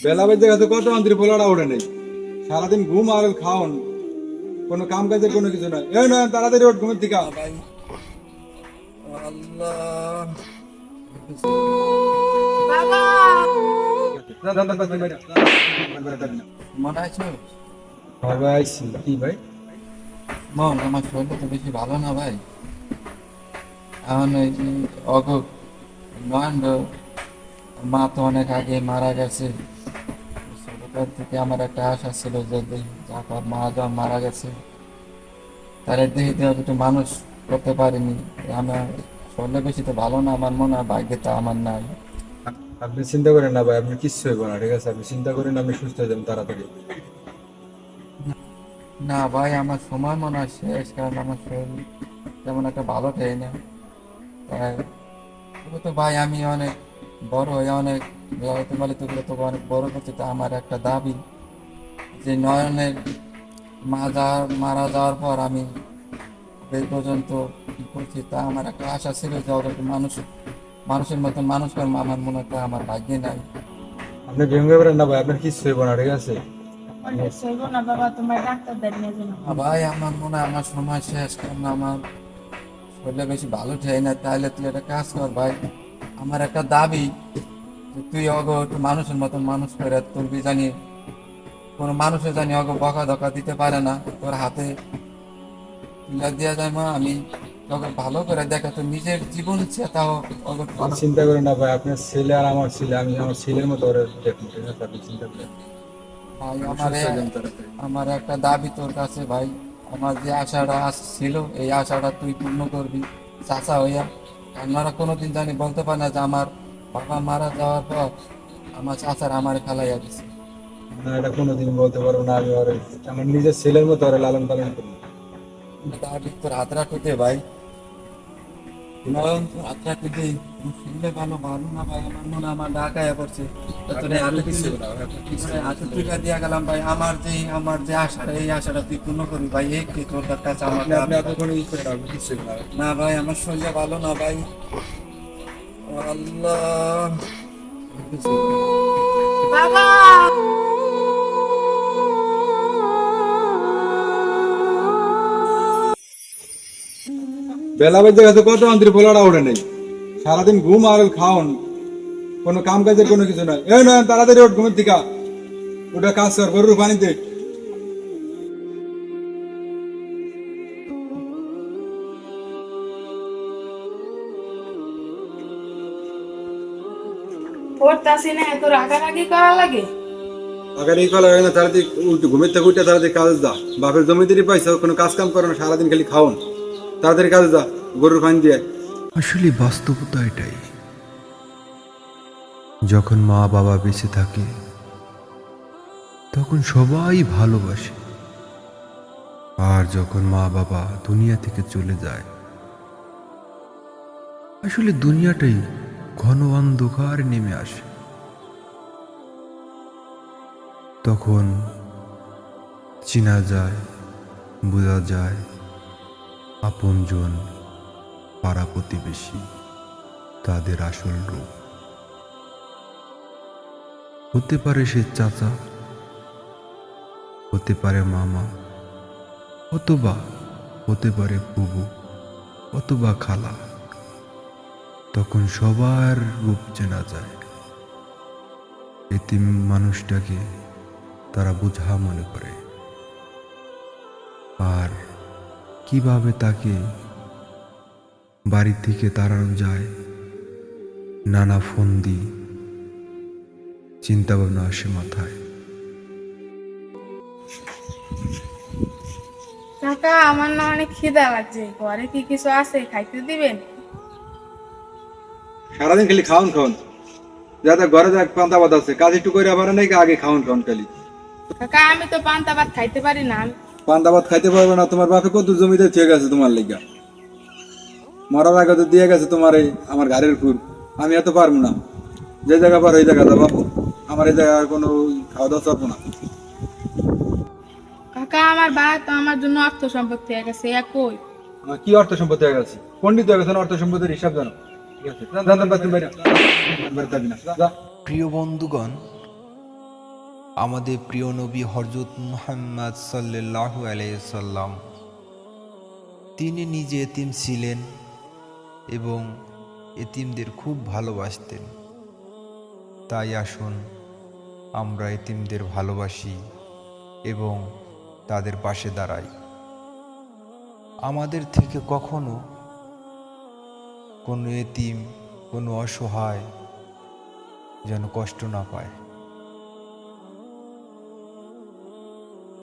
বেলা বেজে গেছে কত আন্তরি পোলাটা ওঠে নেই। সারাদিন ঘুম আর খাওন, কোনো কাম কাজের কোনো কিছু নয় এই নয় তাড়াতাড়ি ওঠ, ঘুমের থেকে বেশি ভালো না ভাই মা তো অনেক আগে মারা গেছে ছোটকাল থেকে আমার একটা আশা ছিল যে যারপর মা যখন মারা গেছে। তার দেখি তো একটু মানুষ করতে পারিনি। আমার শরীরটা বেশি তো ভালো না আমার মনে হয় ভাগ্যে তা আমার নাই। আপনি চিন্তা করেন না ভাই আপনি কিচ্ছু হইব না ঠিক আছে? আপনি চিন্তা করেন আপনি সুস্থ হয়ে যাবেন তাড়াতাড়ি। না ভাই আমার সময় মনে হয় শেষ কারণ আমার শরীর তেমন একটা ভালো থাকে না। তাই তো ভাই আমি অনেক বড় হয়ে অনেক তোগুলো তো অনেক বড় করছে তো আমার একটা দাবি যে নয়নের মা যাওয়ার মারা যাওয়ার পর আমি এই পর্যন্ত কি করছি তা আমার একটা আশা ছিল যে ওদেরকে মানুষ মানুষের মতো মানুষ কর্ম আমার মনে হয় তা আমার ভাগ্যে নাই। আপনি ভেঙে পারেন না ভাই আপনার কিচ্ছু হইব না ঠিক আছে? ভাই আমার মনে হয় আমার সময় শেষ কারণ আমার শরীরে বেশি ভালো ঠেই না তাইলে তুই একটা কাজ কর ভাই। আমার একটা দাবি তুই অগ একটু মানুষের মতন মানুষ করে তোর বি জানি। কোনো মানুষের জানি অগ বকা ধকা দিতে পারে না। তোর হাতে তুলে দেওয়া যায় মা আমি তোকে ভালো করে দেখা তোর নিজের জীবন চেতাও চিন্তা করেন না ভাই আপনার ছেলে আর আমার ছেলে আমি আমার ছেলের মতো ওরা দেখুন চিন্তা ভাই আমার একটা দাবি তোর কাছে ভাই আমার যে আশাটা ছিল এই আশাটা তুই পূর্ণ করবি। চাচা হইয়া আপনারা কোনোদিন জানি বলতে পারে না যে আমার বাবা মারা যাওয়ার পর আমার চাচার আমার খেলাইয়া দিছে। না এটা কোনোদিন বলতে পারব না আমি ওর আমার নিজের ছেলের মতো ওরা লালন পালন করি। তোর হাতরা টুটে ভাই। নয়ন তোর হাতরা টুটে শুনলে ভালো ভালো না ভাই আমার মনে আমার ঢাকায় পড়ছে। তোর হাতে তুলে- হাতে তুলে দিয়া গেলাম ভাই আমার যে আমার যে আশাটা এই আশাটা তুই পূর্ণ করবি ভাই এই কি তোর কাছে আমার না, ভাই আমার শরীরটা ভালো না ভাই। আল্লাহ। বাবা বেলা বেজে গেছে, কত মন্ত্রী পোলাটা ওঠে নেই। সারাদিন ঘুম আর খাওন, কোনো কাম কাজের কোনো কিছু নাই। এই নয় তাড়াতাড়ি ওঠ ঘুমের থেকে ওটা কাজ কর, গরুর পানিতে। পড়তাছি না এত রাগারাগি করা লাগে? আগে এই কলা না তাড়াতাড়ি উল্টো ঘুমের থেকে উঠে তাড়াতাড়ি কাজ যা। বাপের জমিদারি পয়সা কোনো কাজ কাম করে না সারাদিন খালি খাওন। তাড়াতাড়ি কাজে যা গরুর পানি দিয়ে। আসলে বাস্তবতা এটাই। যখন মা বাবা বেঁচে থাকে তখন সবাই ভালোবাসে। আর যখন মা বাবা দুনিয়া থেকে চলে যায় আসলে দুনিয়াটাই ঘন অন্ধকার নেমে আসে। তখন চেনা যায়, বোঝা যায়, আপনজন পাড়া প্রতিবেশী তাদের আসল রূপ। হতে পারে সে চাচা, হতে পারে মামা, অথবা হতে পারে বুবু, অথবা খালা। তখন সবার রূপ চেনা যায়। এতিম মানুষটাকে তারা বুঝা মনে করে। আর কীভাবে তাকে বাড়ি থেকে তাড়ানো যায়, নানা ফন্দি চিন্তা ভাবনা আসে মাথায়। আমার না অনেক খিদা লাগছে। ঘরে কি কিছু আছে? খাইতে দিবেন? সারাদিন খালি খাওন খাওন। যাতে ঘরে যা পান্তা ভাত আছে কাজ একটু করে পারে নাকি আগে খাওন খাওন খালি। কাকা আমি তো পান্তা ভাত খাইতে পারি না। পান্তা ভাত খাইতে পারবে না তোমার বাপে কত জমিতে থেকে গেছে তোমার লেগা। মরার আগে তো দিয়ে গেছে তোমার এই আমার গাড়ির ফুল আমি এত পারব না। যে জায়গা পারো এই জায়গা যাব আমার এই জায়গায় কোনো খাওয়া দাওয়া চলবো না। কাকা আমার ভাই তো আমার জন্য অর্থ সম্পদ হয়ে গেছে এক কই? আমার কি অর্থ সম্পত্তি হয়ে গেছে? পণ্ডিত হয়ে গেছে অর্থ সম্পত্তির হিসাব জানো? প্রিয় বন্ধুগণ, আমাদের প্রিয় নবী হরজত মুহাম্মদ সাল্লাল্লাহু আলাইসাল্লাম তিনি নিজে এতিম ছিলেন এবং এতিমদের খুব ভালোবাসতেন। তাই আসুন, আমরা এতিমদের ভালোবাসি এবং তাদের পাশে দাঁড়াই। আমাদের থেকে কখনো কোনো এতিম কোনো অসহায় যেন কষ্ট না পায়।